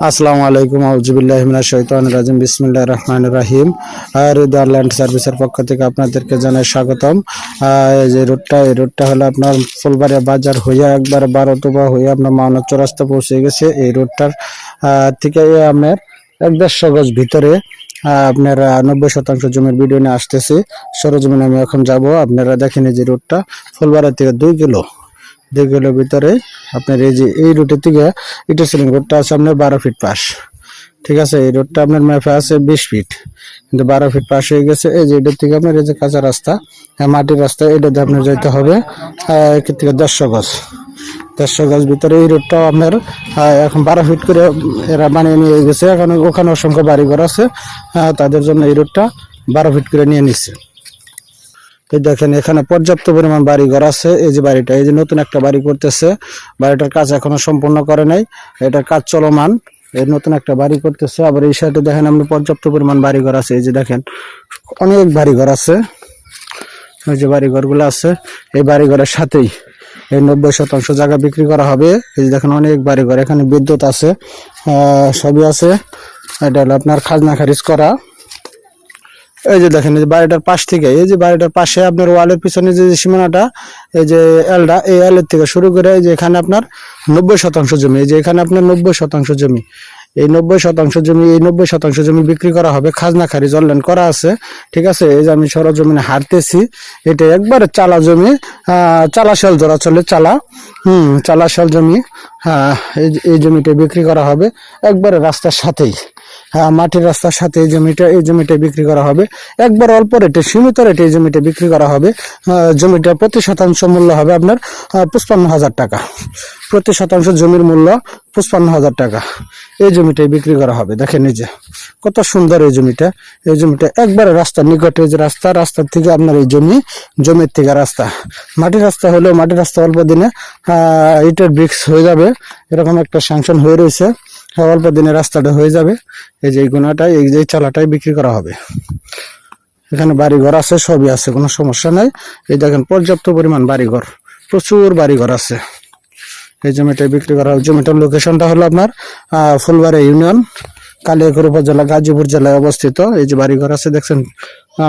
আসসালামু আলাইকুম আউজুবিল্লাহ মিনাশ শাইতানির রাজিম। বিসমিল্লাহির রহমানির রহিম। রিদার ল্যান্ড সার্ভিসের পক্ষ থেকে আপনাদেরকে জানাই স্বাগতম। যে রোডটা এই রোডটা হলো আপনার ফুলবাড়িয়া বাজার হইয়া একবার বারোতোবা হয়ে আপনার মাওনা চৌরাস্তা পৌঁছে গেছে। এই রোডটার আহ, থেকে আপনার এক দেড়শো গজ ভিতরে আপনার নব্বই শতাংশ জমির ভিডিও নিয়ে আসতেছি। সরজমিনে আমি এখন যাব। আপনারা দেখেন যে রোডটা ফুলবাড়িয়া থেকে দুই কিলো কিলোর ভিতরে আপনার এই যে এই রুটের থেকে ইটা সিলিং রোডটা আছে আপনার বারো ফিট পাশ। ঠিক আছে? এই রোডটা আপনার ম্যাপে আছে বিশ ফিট কিন্তু বারো ফিট পাশ হয়ে গেছে। এই যে এটার থেকে আপনার এই যে কাঁচা রাস্তা হ্যাঁ, মাটির রাস্তা এটাতে আপনার যেতে হবে এখান থেকে দেড়শো গজ। দেড়শো গজ ভিতরে এই রোডটাও আপনার এখন বারো ফিট করে এরা বানিয়ে নিয়ে গেছে। এখন ওখানে অসংখ্য বাড়িঘর আছে তাদের জন্য এই রোডটা বারো ফিট করে নিয়ে নিচ্ছে এই দেখেন, এখানে পর্যাপ্ত পরিমাণ বাড়ি ঘর আছে। এই যে বাড়িটা, এই যে নতুন একটা বাড়ি করতেছে। বাড়িটার কাজ এখনও সম্পূর্ণ করে নাই। এটার কাজ চলমান। এই নতুন একটা বাড়ি করতেছে। আবার এই সাইডে দেখেন আপনি পর্যাপ্ত পরিমাণ বাড়ি ঘর আছে। এই যে দেখেন, অনেক বাড়ি ঘর আছে। এই যে বাড়ি ঘরগুলো আছে। এই বাড়ি ঘরের সাথেই এই নব্বই শতাংশ জায়গা বিক্রি করা হবে। এই যে দেখেন, অনেক বাড়ি ঘর এখানে বিদ্যুৎ আছে সবই আছে। এটা হলো আপনার খাজনা খারিজ করা। এই যে দেখেন এই যে বাড়িটার পাশ থেকে এই যে বাড়িটার পাশে আপনার ওয়ালের পিছনে যে সীমানাটা এই যে এলটা এই এলের থেকে শুরু করে এই যে এখানে আপনার নব্বই শতাংশ জমি এই যে এখানে আপনার নব্বই শতাংশ জমি। এই নব্বই শতাংশ জমি এই নব্বই শতাংশ জমি বিক্রি করা হবে খাজনা খারিজ অনলাইন করা আছে ঠিক আছে? এই যে আমি সরজমিনে হারতেছি এটা একবারে চালা জমি আহ, চালাশাল ধরা চলে চালা হুম চালাশাল জমি হ্যাঁ এই জমিটা বিক্রি করা হবে একবারে রাস্তার সাথেই। মাটির রাস্তার সাথে এই জমিটা এই জমিটা বিক্রি করা হবে। একবার অল্প রেটে, সীমিত রেটে এই জমিটা বিক্রি করা হবে। জমিটা প্রতি শতাংশ মূল্য হবে আপনার পঁচপান্ন হাজার টাকা। প্রতি শতাংশ জমির মূল্য পঁচপান্ন হাজার টাকা। এই জমিটাই বিক্রি করা হবে। দেখেন এই যে, কত সুন্দর এই জমিটা। এই জমিটা একবারে রাস্তার নিকটে যে রাস্তা, রাস্তার থেকে আপনার এই জমি, জমির থেকে রাস্তা। মাটির রাস্তা হলেও মাটির রাস্তা অল্প দিনে ইটের ব্রিক্স হয়ে যাবে। এরকম একটা স্যাংশন হয়ে রয়েছে। অল্প দিনে রাস্তাটা হয়ে যাবে। এই যে এই গুণাটাই এই যে চালাটাই বিক্রি করা হবে। এখানে বাড়িঘর আছে, সবই আছে, কোনো সমস্যা নাই। এই দেখেন, পর্যাপ্ত পরিমাণ বাড়িঘর, প্রচুর বাড়িঘর আছে। এই জমিটা বিক্রি করা হবে জমিটার লোকেশনটা হলো আপনার ফুলবাড়ি ইউনিয়ন, কালিয়াকুর উপজেলা, গাজীপুর জেলায় অবস্থিত। এই যে বাড়িঘর আছে, দেখছেন,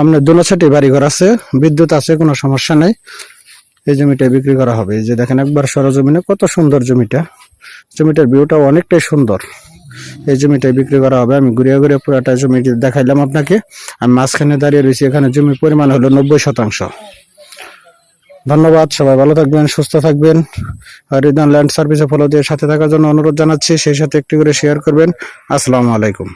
আপনার দোনো বাড়িঘর আছে, বিদ্যুৎ আছে, কোনো সমস্যা নাই। এই জমিটা বিক্রি করা হবে। এই যে দেখেন, একবার সরজমিনে কত সুন্দর জমিটা। জমিটার ভিউটা অনেকটাই সুন্দর। এই জমিটাই বিক্রি করা হবে। আমি ঘুরিয়ে ঘুরে পুরাটা জমি দেখাইলাম আপনাকে, আমি মাঝখানে দাঁড়িয়ে রয়েছি। এখানে জমির পরিমাণ হলো নব্বই শতাংশ। ধন্যবাদ, সবাই ভালো থাকবেন, সুস্থ থাকবেন। আর রিদান ল্যান্ড সার্ভিসে ফলো দিয়ে সাথে থাকার জন্য অনুরোধ জানাচ্ছি। সেই সাথে একটি করে শেয়ার করবেন। আসসালামু আলাইকুম।